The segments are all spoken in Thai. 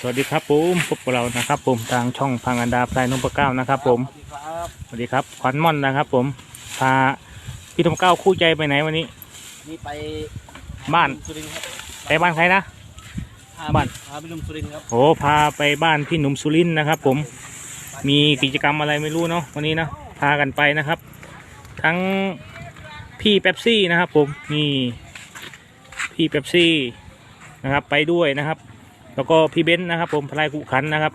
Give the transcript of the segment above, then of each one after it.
สวัสดีครับผมพบกับเรานะครับ ผมทางช่องพังอันดาพลายนพเก้านะครับ ผมครับสวัสดีครับขวัญม่อนนะครับ ผมพาพี่นพเก้าคู่ใจไปไหนวันนี้นี่ไปบ้านสุรินทร์ครับไปบ้านใครนะพาบ้านพาไปลุมสุรินทร์ครับโอ้พาไปบ้านพี่หนุ่มสุรินทร์นะครับ ผมมีกิจกรรมอะไรไม่รู้เนาะวันนี้นะพากันไปนะครับ ทั้งพี่เป๊ปซี่นะครับ ผมนี่พี่เป๊ปซี่นะครับ ไปด้วยนะครับ แล้วก็พี่เบนซ์นะครับ ผมพลายกุขันนะครับ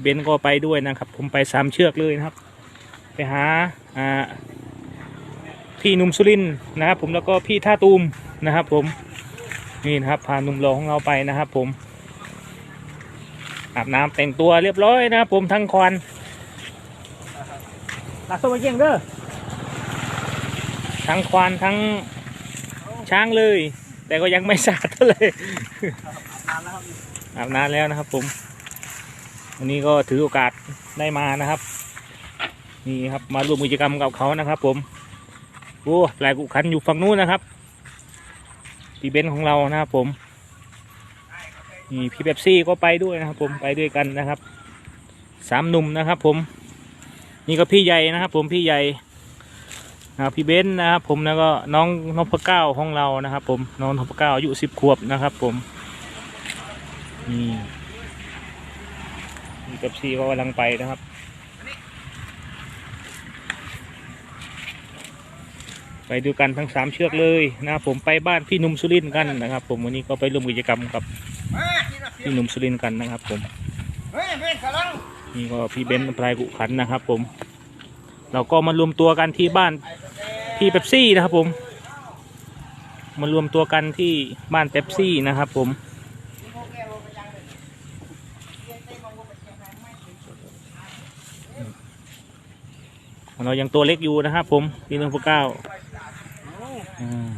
เบนซ์ก็ไปด้วยนะครับ ผมไปสามเชือกเลยนะครับ ไปหาอ่าพี่หนุ่มสุรินทร์นะครับ ผมแล้วก็พี่ท่าตูมนะครับ ผมนี่นะครับพาหนุ่มรอของเราไปนะครับ ผมอาบน้ำแต่งตัวเรียบร้อยนะครับผมทั้งควันลาสมาเก่งเด้อทั้งควานทั้งช้างเลย แต่ก็ยังไม่สะอาดเท่าไหร่นานแล้วครับอาบน้ำแล้วนะครับ ผม วันนี้ก็ถือโอกาสได้มานะครับ นี่ครับมาร่วมกิจกรรมกับเขานะครับ ผมโอ้แปลกุขันอยู่ฝั่งนู้นนะครับพี่เบนซ์ของเรานะครับผมนี่พี่เบบซี่ก็ไปด้วยนะครับ ผมไปด้วยกันนะครับสามหนุ่มนะครับ ผม นี่ก็พี่ใหญ่นะครับ ผมพี่ใหญ่ นะครับพี่เบนซ์นะครับผมแล้วก็น้องนพเก้าของเรานะครับ ผมน้องนพเก้าอายุสิบขวบนะครับ ผมนี่มีเป๊ปซี่ก็กำลังไปนะครับไปดูกันทั้งสามเชือกเลยนะครับผมไปบ้านพี่หนุ่มสุรินกันนะครับ ผมวันนี้ก็ไปร่วมกิจกรรมกับพี่หนุ่มสุรินกันนะครับ ผมนี่ก็พี่เบนซ์พลายกุขันนะครับ ผม เราก็มารวมตัวกันที่บ้าน พี่เป๊ปซี่นะครับผมมารวมตัวกันที่บ้านเป๊ปซี่นะครับผมเรายังตัวเล็กอยู่นะครับผมปีหนึ่งเก้าอ่า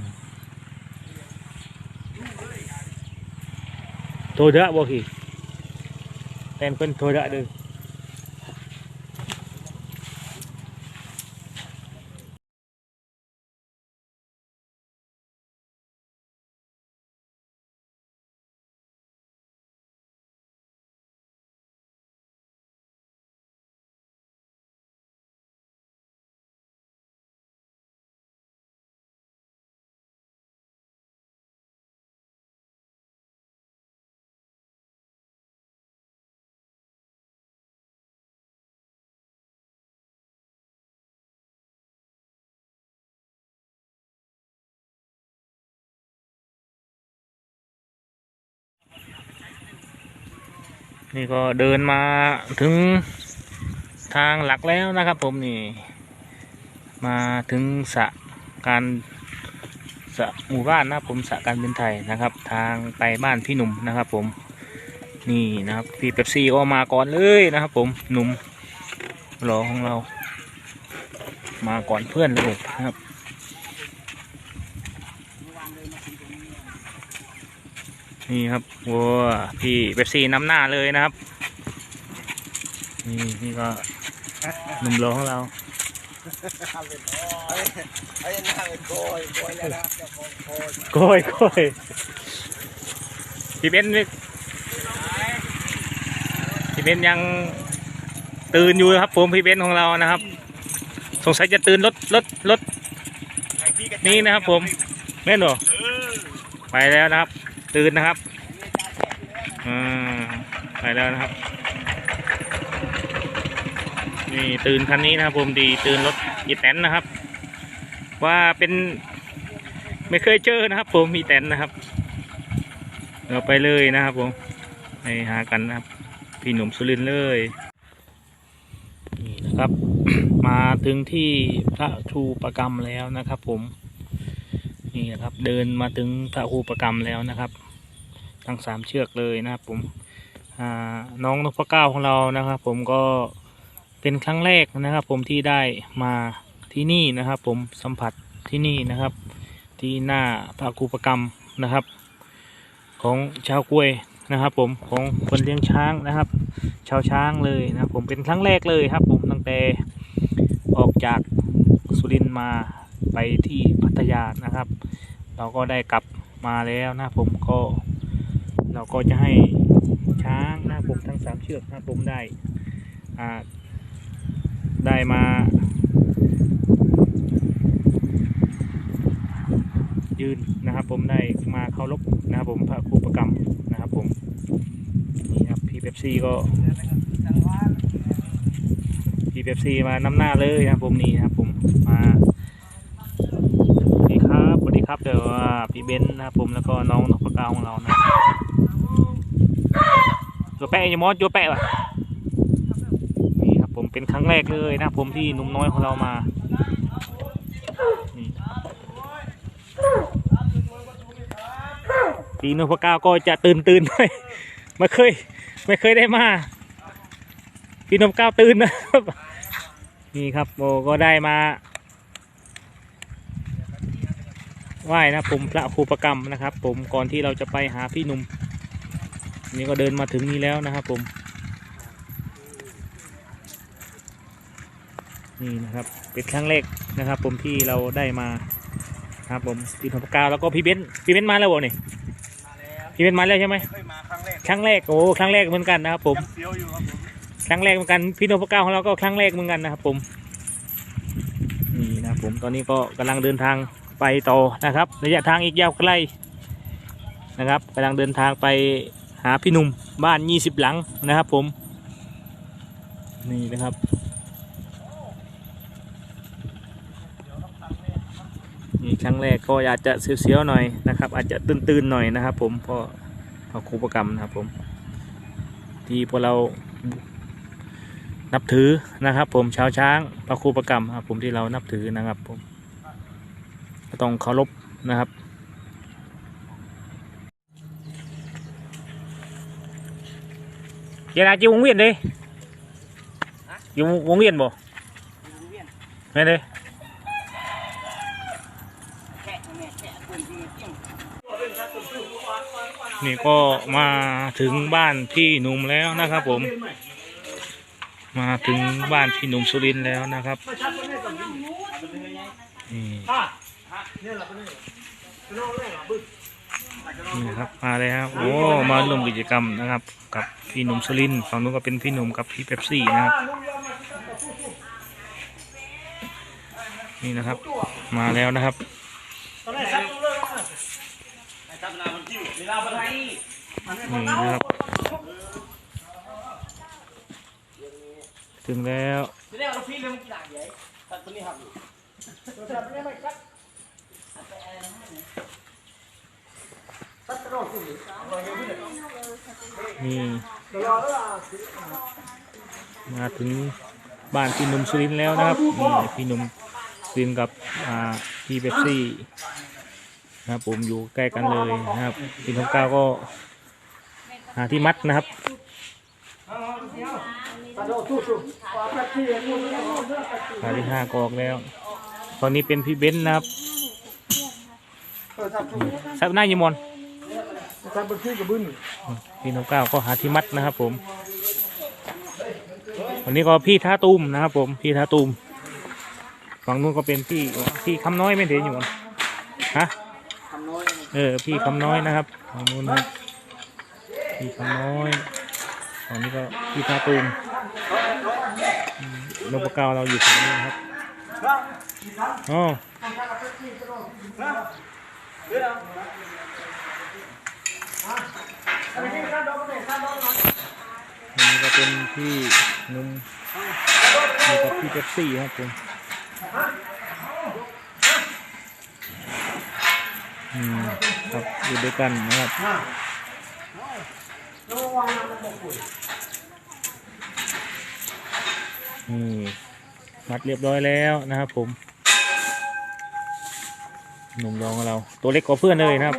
โทรเดะบ่ขี่แต่นเพิ่นโทรเดะด้อ นี่ก็เดินมาถึงทางหลักแล้วนะครับ ผมนี่ มาถึงสะการสะหมู่บ้านนะผมสะการบินไทยนะครับ ทางไปบ้านพี่หนุ่มนะครับ ผมนี่นะครับพี่เป๊ปซี่ก็มาก่อนเลยนะครับ ผมหนุ่มรอของเรา มาก่อนเพื่อนเลยนะครับ นี่ครับวัวพี่เป๊ปซี่นำหน้าเลยนะครับ นี่นี่ก็หนุ่มรอของเราไอ้นั่งเป็นโกยโกยแล้วนะเจ้าของโกยโก้ยโก้ยพี่เบนซ์นี่พี่เบนซ์ยังตื่นอยู่นะครับผมพี่เบนซ์ของเรานะครับ สงสัยจะตื่นรถรถรถนี่นะครับผมแม่นเหรอไปแล้วนะครับ ตื่นนะครับอ่าไปแล้วนะครับ นี่ตื่นคันนี้นะครับ ผมดีตื่นรถยีแตนนะครับ ว่าเป็นไม่เคยเจอนะครับ ผมมีแตนนะครับ เราไปเลยนะครับ ผมไปหากันนะครับ พี่หนุ่มสุรินเลยนี่นะครับ มาถึงที่พระครูประกรรมแล้วนะครับ ผม นี่นะครับ เดินมาถึงพระครูประกรรมแล้วนะครับ ทั้งสามเชือกเลยนะครับ ผมน้องนพเก้าของเรานะครับ ผมก็เป็นครั้งแรกนะครับ ผมที่ได้มาที่นี่นะครับ ผมสัมผัสที่นี่นะครับ ที่หน้าพระครูประกรรมนะครับ ของชาวกล้วยนะครับผมของคนเลี้ยงช้างนะครับ ชาวช้างเลยนะครับผมเป็นครั้งแรกเลยครับ ผมตั้งแต่ออกจากสุรินมา ไปที่พัทยานะครับ เราก็ได้กลับมาแล้วนะผมก็ เราก็จะให้ช้างนะผมทั้งสามเชือกนะผมได้ได้มายืนนะครับผมได้มาเคารพนะครับผมพระครูประกรรมนะครับผมนี่ครับพี่เป๊ปซี่ก็พี่เป๊ปซี่มานำหน้าเลยนะครับผมนี่นะครับผมมา สวัสดีครับเดี๋ยวว่าพี่เบนซ์นะครับผมแล้วก็น้องนกปากาของเรานะตัวแปะอยามอสตัวแปะวะนี่ครับผมเป็นครั้งแรกเลยนะผมที่นุ่มน้อยของเรามานี่ปีนกปากกาก็จะตื่นตื่นๆหน่อยไม่เคย ไม่เคยได้มาพี่นมก้าวตื่นนะครับนี่ครับโอก็ได้มา ไหว้นะผมพระครูประกรรมนะครับ ผมก่อนที่เราจะไปหาพี่หนุ่มนี่ก็เดินมาถึงนี้แล้วนะครับ ผม นี่นะครับเป็นครั้งแรกนะครับ ผมที่เราได้มาครับผมพี่นมก้าวแล้วก็พี่เบนซ์พี่เบนซ์มาแล้วบ่เนี่ยมาแล้วพี่เบนซ์มาแล้วใช่ไหมเคยมาครั้งแรกครั้งแรกโอ้ครั้งแรกเหมือนกันนะครับ ผมยังเฟี้ยวอยู่ครับผมครั้งแรกเหมือนกันพี่โนพเก้าของเราก็ครั้งแรกเหมือนกันนะครับผมนี่นะครับผมตอนนี้ก็กำลังเดินทาง ไปต่อนะครับ ระยะทางอีกยาวไกลนะครับกำลังเดินทางไปหาพี่หนุ่มบ้านยี่สิบหลังนะครับผม นี่นะครับนี่ครั้งแรกก็อาจจะเสียวๆหน่อยนะครับ อาจจะตื่นๆหน่อยนะครับ ผมเพราะเพราะครูประกรรมนะครับผมที่พวกเรานับถือนะครับ ผมชาวช้างพระครูประกรรมครับผมที่เรานับถือนะครับผม ต้องเคารพนะครับเจนาจีวงเวียนเลยอยู่วงเวียนบ่แม่นเลยนี่ก็มาถึงบ้านพี่หนุ่มแล้วนะครับผม มาถึงบ้านพี่หนุ่มสุรินทร์แล้วนะครับนี่ นี่ครับมาเลยครับ โอ้ มาร่วมกิจกรรมนะครับ กับพี่หนุ่มสุรินฝั่งนู้นก็เป็นพี่หนุ่มกับพี่เป๊ปซี่นะครับ นี่นะครับ มาแล้วนะครับนี่นะครับถึงแล้ว นี่มาถึงบ้านพี่หนุ่มสุรินแล้วนะครับนี่พี่หนุ่มสุรินกับพี่เบปซี่นะครับผมอยู่ใกล้กันเลยนะครับพี่ทงก้าวก็หาที่มัดนะครับหาที่ห้ากอกแล้ว ตอนนี้เป็นพี่เบนซ์นะครับ เออทับสับหน้ายิมอนทับเป็นพี่กับบึ้นพี่น้องก้าวก็หาที่มัดนะครับผม วันนี้ก็พี่ท่าตูมนะครับผม พี่ท่าตูมฝั่งนู้นก็เป็นพี่พี่คำน้อยไม่เห็นอยู่มั้งฮะทำน้อยเออ พี่คำน้อยนะครับฝั่งนู้นนะครับพี่คำน้อยฝั่งนี้ก็พี่ท่าตูมอืมนพเก้าเราอยู่ตรงนี้นะครับอ๋อ นนี้ก็เป็นพี่นุ่มนี่กับพี่เป๊ปซี่ครับผมอืมครับอยู่ด้วยกันนะครับนี่มัดเรียบร้อยแล้วนะครับผม หนุ่มรองของเรา ตัวเล็กกว่าเพื่อนเลยนะครับ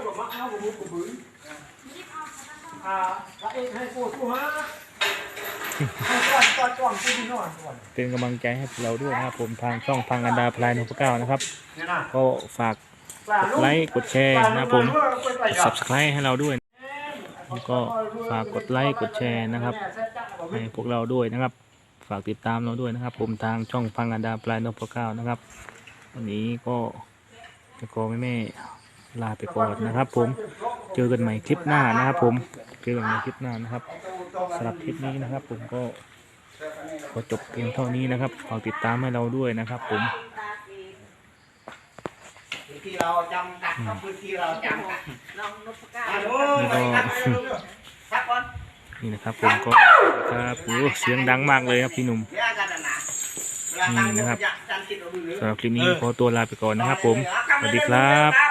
เป็นกำลังใจให้เราด้วยนะครับ ผมทางช่องพังอันดาพลายนพเก้านะครับ ก็ฝากกดไลค์กดแชร์นะครับผมกปลาลูก subscribe ให้เราด้วยแล้วก็ฝากกดไลค์กดแชร์นะครับให้พวกเราด้วยนะครับ ฝากติดตามเราด้วยนะครับ ผมทางช่องพังอันดาปลายนพเก้านะครับ วันนี้ก็ จะขอแม่แม่ลาไปก่อนนะครับ ผมเจอกันใหม่คลิปหน้านะครับ ผมเจอกันใหม่คลิปหน้านะครับสำหรับคลิปนี้นะครับ ผมก็ขอจบเพียงเท่านี้นะครับฝากติดตามให้เราด้วยนะครับ ผมพื้นที่เราจำกัดพื้นที่เราจำกัดน้องนพก้าอะครับก่อนนี่นะครับผมก็ครับโอ้เสียงดังมากเลยครับพี่หนุ่มนี่นะครับสำหรับคลิปนี้ขอตัวลาไปก่อนนะครับผม วัสดีครับครับ